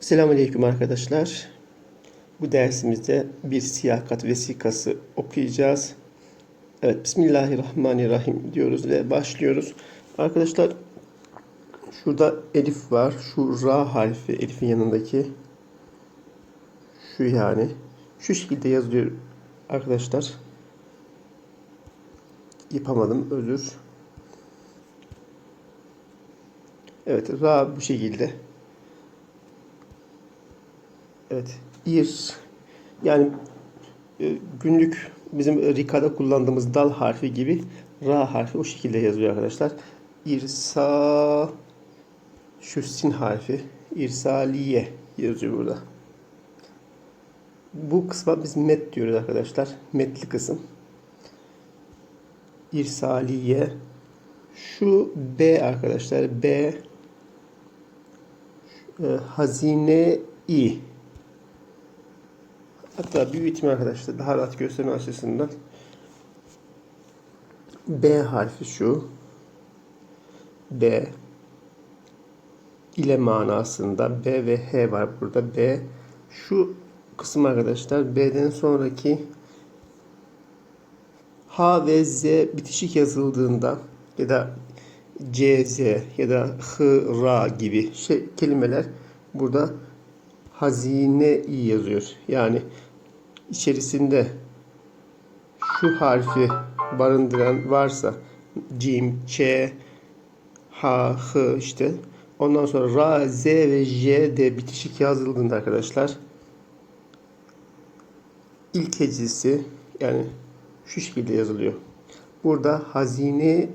Selamünaleyküm arkadaşlar. Bu dersimizde bir siyakat vesikası okuyacağız. Evet, Bismillahirrahmanirrahim diyoruz ve başlıyoruz. Arkadaşlar şurada elif var. Şu ra harfi elifin yanındaki. Şu yani. Şu şekilde yazılıyor arkadaşlar. Yapamadım özür. Evet ra bu şekilde. Evet. Ir yani e, günlük bizim Rika'da kullandığımız dal harfi gibi ra harfi o şekilde yazıyor arkadaşlar. İrsa şu harfi irsaliye yazıyor burada. Bu kısma biz met diyoruz arkadaşlar. Metli kısım. İrsaliye şu B arkadaşlar. B e, hazine i Hatta büyütme arkadaşlar daha rahat gösterme açısından B harfi şu. B ile manasında B ve H var burada. B şu kısım arkadaşlar B'den sonraki H ve Z bitişik yazıldığında ya da CZ ya da H, Ra gibi şey, kelimeler burada hazine yazıyor. Yani içerisinde şu harfi barındıran varsa cim, ç, ha, hı işte ondan sonra ra, z ve j de bitişik yazıldığında arkadaşlar ilk hecesi yani şu şekilde yazılıyor. Burada hazine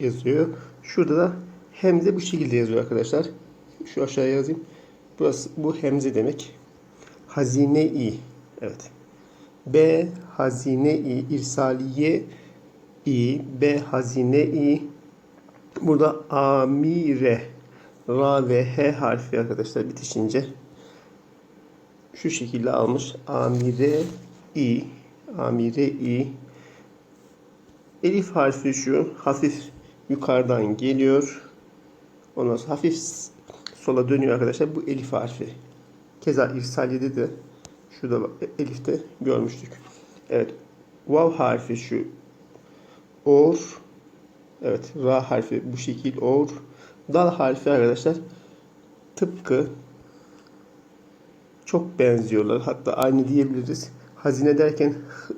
yazıyor. Şurada da hemze bu şekilde yazıyor arkadaşlar. Şu aşağıya yazayım. Burası bu hemze demek. Hazine-i. Evet. B hazine-i irsaliye i B hazine-i burada amire ra ve h harfi arkadaşlar bitişince şu şekilde almış. Amire i amire i Elif harfi şu hafif yukarıdan geliyor. Ondan sonra hafif sola dönüyor arkadaşlar. Bu elif harfi. Keza irsaliyede de şurada bak, elifte görmüştük. Evet. Vav harfi şu. Or. Evet. Ra harfi bu şekil or. Dal harfi arkadaşlar tıpkı çok benziyorlar. Hatta aynı diyebiliriz. Hazine derken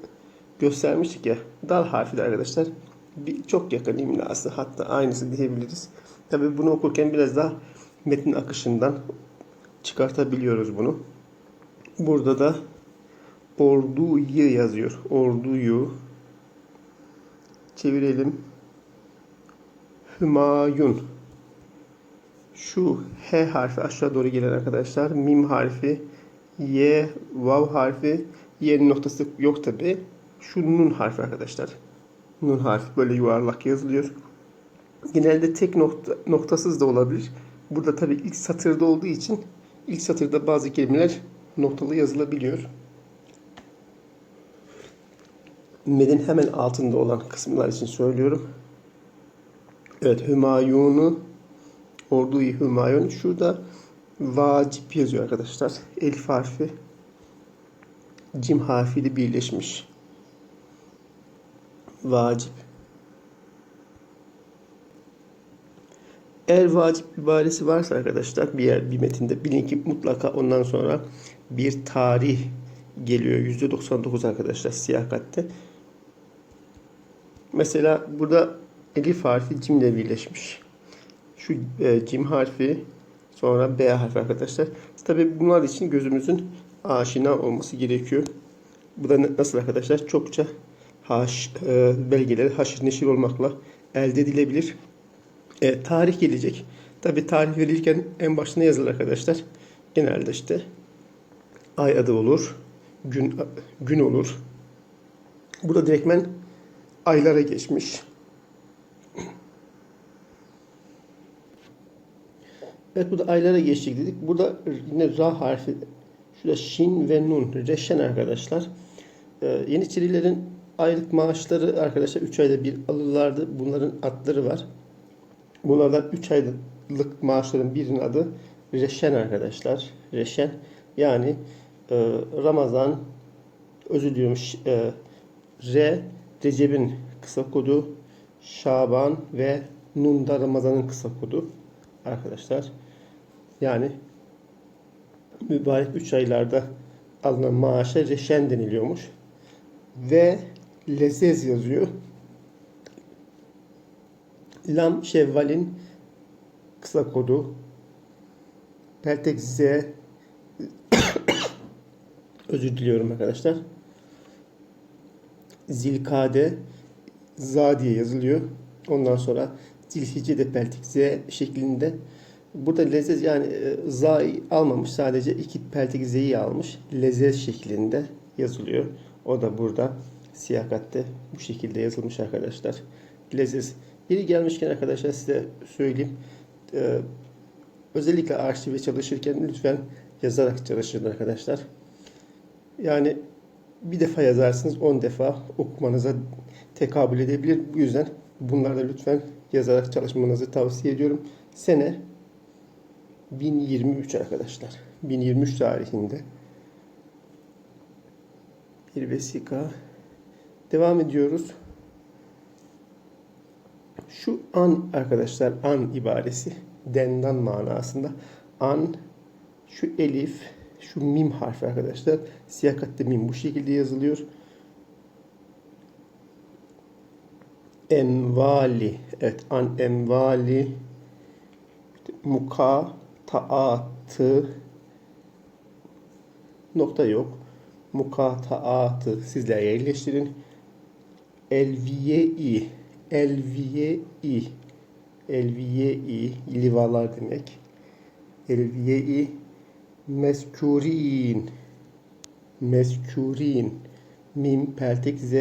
göstermiştik ya. Dal harfi de arkadaşlar bir, çok yakın imlası. Hatta aynısı diyebiliriz. Tabi bunu okurken biraz daha metin akışından çıkartabiliyoruz bunu. Burada da orduyu yazıyor. Orduyu çevirelim. Hümayun. Şu H harfi aşağı doğru gelen arkadaşlar. Mim harfi. Y, Vav harfi. Y'nin noktası yok tabi. Şu Nun harfi arkadaşlar. Nun harfi böyle yuvarlak yazılıyor. Genelde tek nokta, noktasız da olabilir. Burada tabi ilk satırda olduğu için ilk satırda bazı kelimeler noktalı yazılabiliyor. Medin hemen altında olan kısımlar için söylüyorum. Evet Hümayun'u Ordu-i Hümayun şurada vacip yazıyor arkadaşlar. Elif harfi cim harfiyle birleşmiş. Vacip. Eğer vacip ibaresi varsa arkadaşlar bir yer bir metinde bilin ki mutlaka ondan sonra bir tarih geliyor. %99 arkadaşlar siyakatte. Mesela burada elif harfi cimle birleşmiş. Şu e, cim harfi sonra B harfi arkadaşlar. Tabi bunlar için gözümüzün aşina olması gerekiyor. Bu da nasıl arkadaşlar? Çokça haş, e, belgeleri haşır neşir olmakla elde edilebilir. E, tarih gelecek. Tabi tarih verirken en başına yazılır arkadaşlar. Genelde işte ay adı olur, gün gün olur. Burada direktmen aylara geçmiş. Evet burada aylara geçtik dedik. Burada yine ra harfi şurada şin ve nun reşen arkadaşlar. Ee, Yeniçerilerin aylık maaşları arkadaşlar 3 ayda bir alırlardı. Bunların adları var. Bunlardan 3 aylık maaşların birinin adı Reşen arkadaşlar. Reşen yani e, Ramazan özür diliyorum e, Re Recep'in kısa kodu Şaban ve Nun da Ramazan'ın kısa kodu arkadaşlar. Yani mübarek 3 aylarda alınan maaşa reşen deniliyormuş. Ve lezez yazıyor. Lam Şevval'in kısa kodu. Peltek Z özür diliyorum arkadaşlar. Zilkade za diye yazılıyor. Ondan sonra Zilhicce de peltek Z şeklinde. Burada lezzet yani e, za'yı almamış. Sadece iki peltek z'yi almış. Lezzet şeklinde yazılıyor. O da burada siyakatte bu şekilde yazılmış arkadaşlar. Lezzet. Biri gelmişken arkadaşlar size söyleyeyim. Ee, özellikle arşive çalışırken lütfen yazarak çalışın arkadaşlar. Yani bir defa yazarsınız 10 defa okumanıza tekabül edebilir. Bu yüzden bunlarda lütfen yazarak çalışmanızı tavsiye ediyorum. Sene 1023 arkadaşlar. 1023 tarihinde bir vesika. Devam ediyoruz. Şu an arkadaşlar an ibaresi dendan manasında. An şu elif şu mim harfi arkadaşlar. Siyah katlı mim bu şekilde yazılıyor. Envali. Evet an envali muka taatı nokta yok. Mukataatı sizler yerleştirin. Elviye-i Elviye-i Elviye-i livalar demek. Elviye-i meskurin meskurin mim peltek z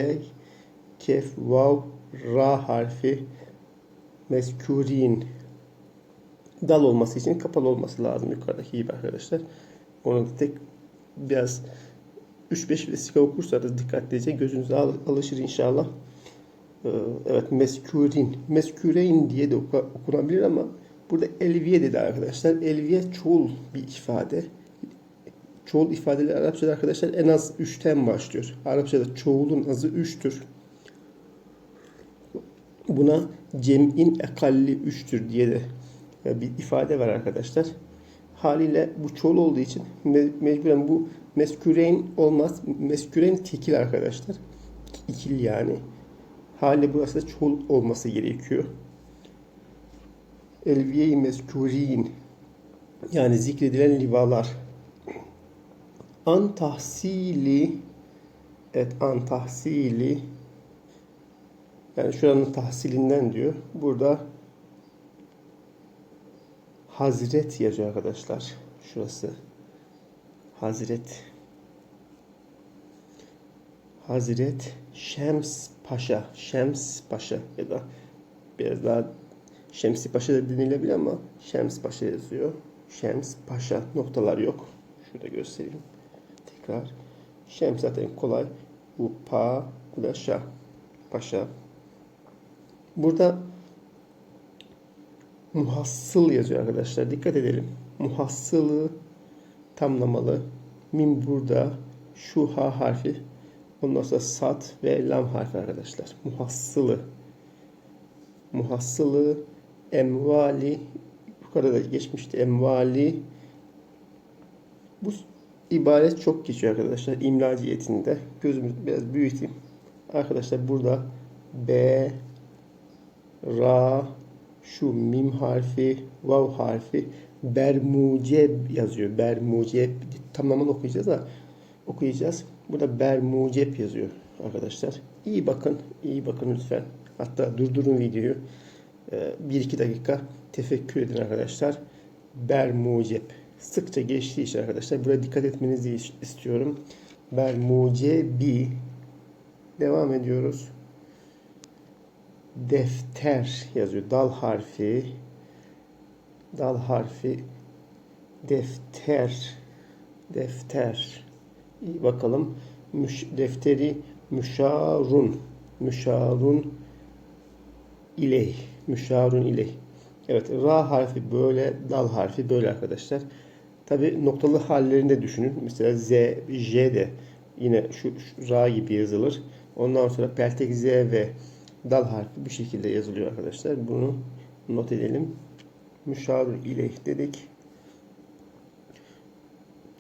kef vav ra harfi meskurin dal olması için kapalı olması lazım yukarıdaki gibi arkadaşlar. Onu da tek biraz 3-5 vesika okursanız dikkatlice gözünüze al- alışır inşallah. Ee, Evet meskurin. Meskureyn diye de oku- okunabilir ama burada elviye dedi arkadaşlar. Elviye çoğul bir ifade. Çoğul ifadeleri Arapçada arkadaşlar en az 3'ten başlıyor. Arapçada çoğulun azı 3'tür. Buna cem'in ekalli 3'tür diye de bir ifade var arkadaşlar. Haliyle bu çoğul olduğu için me- mecburen bu mesküreyn olmaz. Mesküreyn tekil arkadaşlar. İkili yani. Haliyle burası da çoğul olması gerekiyor. Elviye-i meskûrin yani zikredilen livalar. An tahsili evet an tahsili yani şuranın tahsilinden diyor. Burada Hazret yazıyor arkadaşlar. Şurası. Hazret. Hazret Şems Paşa. Şems Paşa ya da biraz daha Şemsi Paşa da denilebilir ama Şems Paşa yazıyor. Şems Paşa noktalar yok. Şurada göstereyim. Tekrar. Şems zaten kolay. Bu pa. Paşa. Burada muhassıl yazıyor arkadaşlar. Dikkat edelim. Muhassılı tamlamalı. Mim burada. Şu ha harfi. Ondan sonra sat ve lam harfi arkadaşlar. Muhassılı. Muhassılı emvali yukarıda geçmişti. Emvali bu ibaret çok geçiyor arkadaşlar imlaciyetinde. Gözümü biraz büyüteyim. Arkadaşlar burada B Ra şu mim harfi, vav harfi bermuceb yazıyor. Bermuceb tamamını okuyacağız da okuyacağız. Burada bermuceb yazıyor arkadaşlar. İyi bakın, iyi bakın lütfen. Hatta durdurun videoyu. 1-2 dakika tefekkür edin arkadaşlar. Bermuceb. Sıkça geçtiği için arkadaşlar. Buraya dikkat etmenizi istiyorum. Bermucebi. Devam ediyoruz. Defter yazıyor. Dal harfi. Dal harfi. Defter. Defter. Bakalım. Müş, defteri müşarun. Müşarun iley. Müşarun iley. Evet, ra harfi böyle, dal harfi böyle arkadaşlar. Tabi noktalı hallerini de düşünün. Mesela Z, J de yine şu, şu ra gibi yazılır. Ondan sonra peltek Z ve dal harfi bu şekilde yazılıyor arkadaşlar. Bunu not edelim. Müşavir ileyh dedik.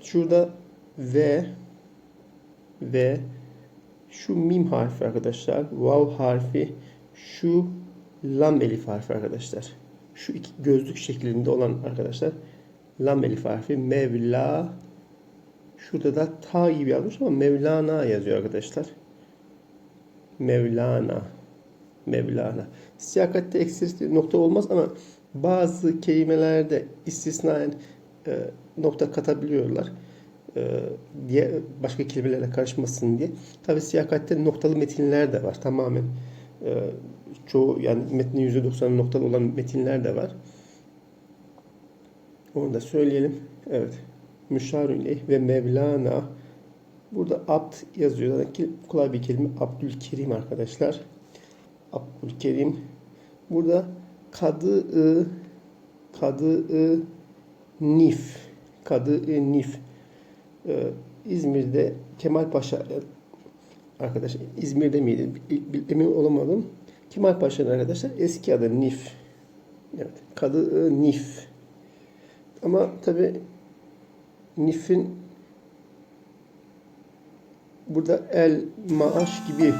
Şurada V ve şu mim harfi arkadaşlar. Vav harfi. Şu lam elif harfi arkadaşlar. Şu iki gözlük şeklinde olan arkadaşlar. Lam elif harfi. Mevla. Şurada da ta gibi yazmış ama Mevlana yazıyor arkadaşlar. Mevlana. Mevlana. Siyakatte eksik nokta olmaz ama bazı kelimelerde istisnaen e, nokta katabiliyorlar. E, diye başka kelimelerle karışmasın diye. Tabi siyakatte noktalı metinler de var. Tamamen e, çoğu yani metnin %90'ı noktalı olan metinler de var. Onu da söyleyelim. Evet. Müşarun ileyh ve Mevlana. Burada abd yazıyor. Zaten kolay bir kelime. Abdülkerim arkadaşlar. Abdülkerim. Burada kadı kadı nif kadı nif ee, İzmir'de Kemal Paşa e, arkadaş İzmir'de miydi? Emin olamadım. Kemal Paşa'nın arkadaşlar eski adı Nif. Evet. Kadı Nif. Ama tabi Nif'in burada el maaş gibi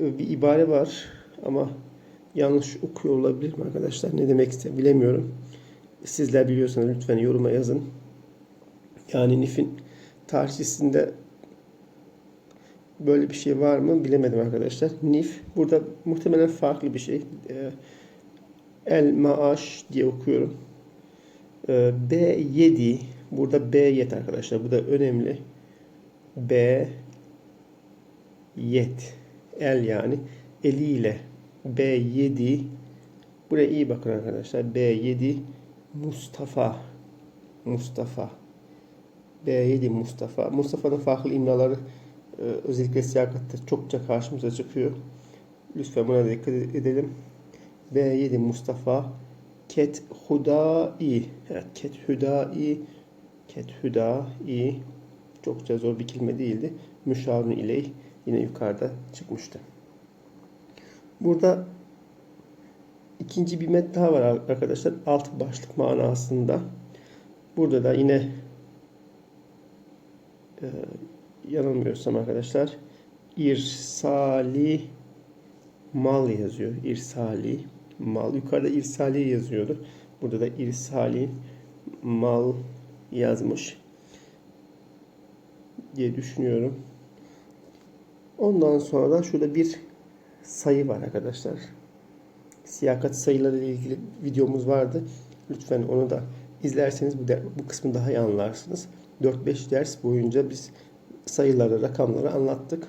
e, bir ibare var ama yanlış okuyor olabilir mi arkadaşlar? Ne demek istedim bilemiyorum. Sizler biliyorsanız lütfen yoruma yazın. Yani Nif'in tarihçesinde böyle bir şey var mı bilemedim arkadaşlar. Nif burada muhtemelen farklı bir şey. Ee, El maaş diye okuyorum. Ee, B7 burada B7 arkadaşlar. Bu da önemli. B yet el yani eliyle B7 buraya iyi bakın arkadaşlar. B7 Mustafa Mustafa B7 Mustafa. Mustafa'nın farklı imlaları e, özellikle siyakatte çokça karşımıza çıkıyor. Lütfen buna dikkat edelim. B7 Mustafa Ket Hudai evet, Ket Hudai Ket Hudai çokça zor bir kelime değildi. Müşavun iley yine yukarıda çıkmıştı. Burada ikinci bir met daha var arkadaşlar. Alt başlık manasında. Burada da yine e, yanılmıyorsam arkadaşlar irsali mal yazıyor. İrsali mal. Yukarıda irsali yazıyordu. Burada da irsali mal yazmış diye düşünüyorum. Ondan sonra da şurada bir sayı var arkadaşlar. Siyakat sayıları ile ilgili videomuz vardı. Lütfen onu da izlerseniz bu, bu kısmı daha iyi anlarsınız. 4-5 ders boyunca biz sayıları, rakamları anlattık.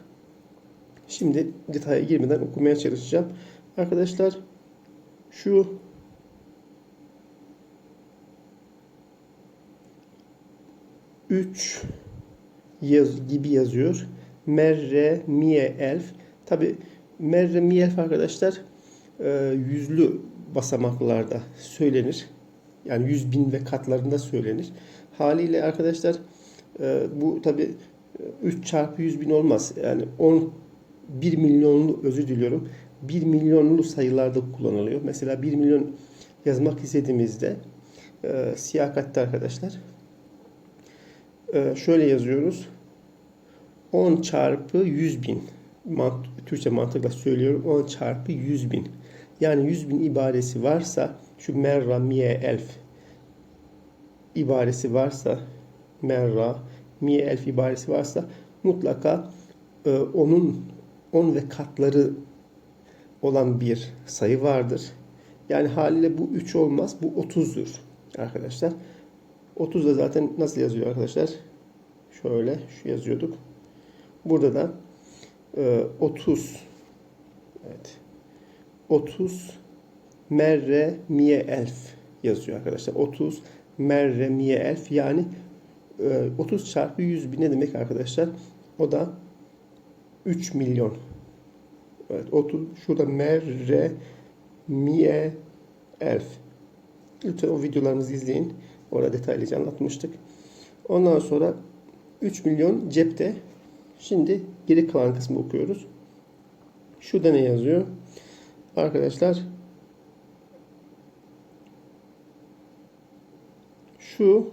Şimdi detaya girmeden okumaya çalışacağım. Arkadaşlar şu üç yaz gibi yazıyor. Merre, miye, elf. Tabi merre, miye, elf arkadaşlar e, yüzlü basamaklarda söylenir. Yani yüz bin ve katlarında söylenir. Haliyle arkadaşlar e, bu tabi 3 çarpı 100 bin olmaz. Yani 10 1 milyonlu özür diliyorum. 1 milyonlu sayılarda kullanılıyor. Mesela 1 milyon yazmak istediğimizde e, siyakatte arkadaşlar e, şöyle yazıyoruz. 10 çarpı 100 bin. Mant Türkçe mantıkla söylüyorum. 10 çarpı 100 bin. Yani 100 bin ibaresi varsa şu merra miye elf ibaresi varsa merra, miye elf ibaresi varsa mutlaka e, onun on ve katları olan bir sayı vardır. Yani haliyle bu 3 olmaz. Bu 30'dur arkadaşlar. 30 da zaten nasıl yazıyor arkadaşlar? Şöyle şu yazıyorduk. Burada da e, 30 evet 30 merre miye elf yazıyor arkadaşlar. 30 merre miye elf yani 30 e, çarpı 100 bin ne demek arkadaşlar? O da 3 milyon. Evet 30 şurada merre miye Elf. Lütfen o videolarımızı izleyin. Orada detaylıca anlatmıştık. Ondan sonra 3 milyon cepte. Şimdi geri kalan kısmı okuyoruz. Şurada ne yazıyor? Arkadaşlar şu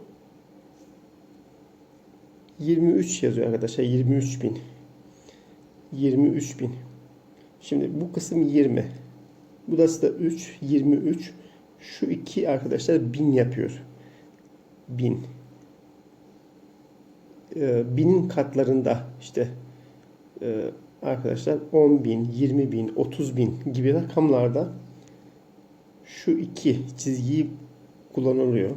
23 yazıyor arkadaşlar. 23 bin. 23 bin. Şimdi bu kısım 20. Burası da 3. 23. Şu iki arkadaşlar 1000 yapıyor. 1000. Ee, binin katlarında işte e, arkadaşlar 10 bin, 20 bin, 30 bin gibi rakamlarda şu iki çizgiyi kullanılıyor.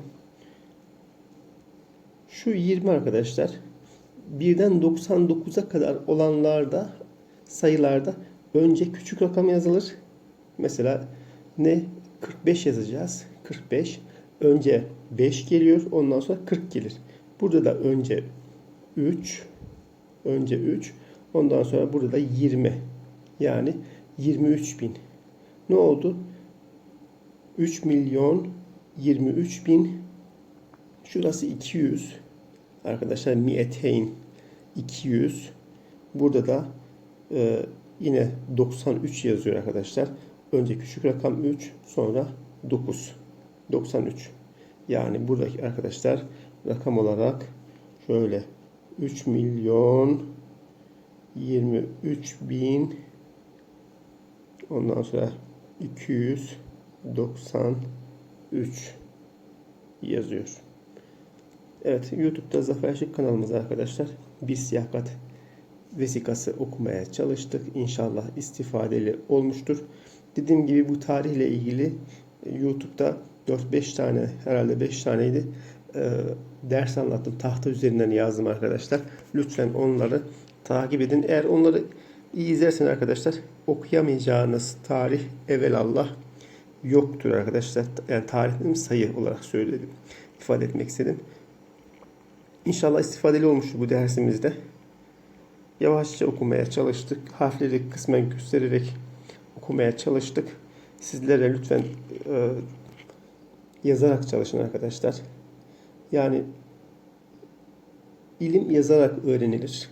Şu 20 arkadaşlar birden 99'a kadar olanlarda sayılarda önce küçük rakam yazılır. Mesela ne 45 yazacağız. 45 önce 5 geliyor ondan sonra 40 gelir. Burada da önce 3 önce 3 ondan sonra burada da 20 yani 23 bin. Ne oldu? 3 milyon 23 bin şurası 200 arkadaşlar miyeteyn 200 burada da e, yine 93 yazıyor arkadaşlar. Önce küçük rakam 3 sonra 9 93 yani buradaki arkadaşlar rakam olarak şöyle 3 milyon 23 bin ondan sonra 293 yazıyor. Evet YouTube'da Zafer Şık kanalımız arkadaşlar. Bir siyakat vesikası okumaya çalıştık. İnşallah istifadeli olmuştur. Dediğim gibi bu tarihle ilgili e, YouTube'da 4-5 tane herhalde 5 taneydi e, ders anlattım. Tahta üzerinden yazdım arkadaşlar. Lütfen onları takip edin. Eğer onları iyi izlersen arkadaşlar okuyamayacağınız tarih evelallah yoktur arkadaşlar. Yani tarihim sayı olarak söyledim. ifade etmek istedim. İnşallah istifadeli olmuştur bu dersimizde. Yavaşça okumaya çalıştık. Harfleri kısmen göstererek okumaya çalıştık. Sizlere lütfen e, yazarak çalışın arkadaşlar. Yani ilim yazarak öğrenilir.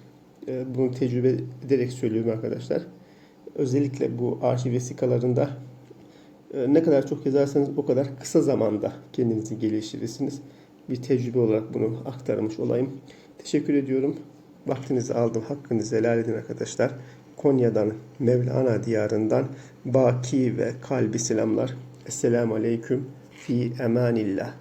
E, bunu tecrübe ederek söylüyorum arkadaşlar. Özellikle bu arşiv vesikalarında e, ne kadar çok yazarsanız o kadar kısa zamanda kendinizi geliştirirsiniz. Bir tecrübe olarak bunu aktarmış olayım. Teşekkür ediyorum. Vaktinizi aldım. Hakkınızı helal edin arkadaşlar. Konya'dan, Mevlana diyarından baki ve kalbi selamlar. Esselamu Aleyküm fi emanillah.